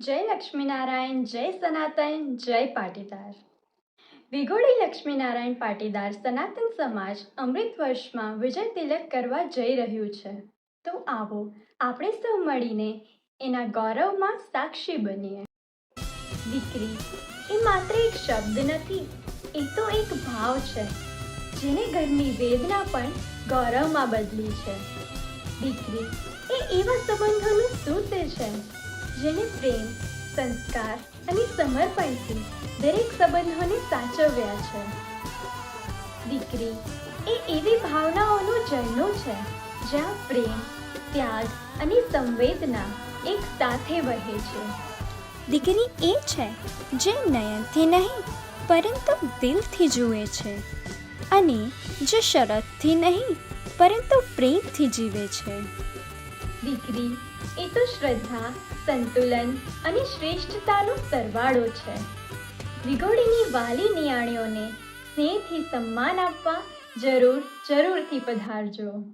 જય લક્ષ્મીનારાયણ, જય સનાતન, જય પાટીદાર. વિઘોડી લક્ષ્મીનારાયણ પાટીદાર સનાતન સમાજ અમૃત વર્ષમાં વિજય તિલક કરવા જઈ રહ્યું છે. તો આવો આપણે સૌ મળીને એના ગૌરવમાં સાક્ષી બનીએ. દીકરી, એ માત્ર એક શબ્દ નથી, એ તો એક ભાવ છે, જેને ઘરની વેદના પણ ગૌરવમાં બદલી છે. દીકરી, એ એવા સંબંધોનું સૂત્ર જેને પ્રેમ, સંસ્કાર અને સમર્પણથી દરેક સંબંધોને સાચવ્યા છે. દીકરી એ એવી ભાવનાઓનું ઝરણું છે, જ્યાં પ્રેમ, ત્યાગ અને સંવેદના એક સાથે વહે છે. દીકરી એ છે જે નયનથી નહીં, પરંતુ દિલથી જુએ છે અને જે શરતથી નહીં, પરંતુ પ્રેમથી જીવે છે. દીકરી. એ તો શ્રદ્ધા, સંતુલન અને શ્રેષ્ઠતાનો સરવાળો છે. વિગોડીની વાલી નિયાણીઓને સ્નેહથી સન્માન આપવા જરૂર, જરૂરથી પધારજો.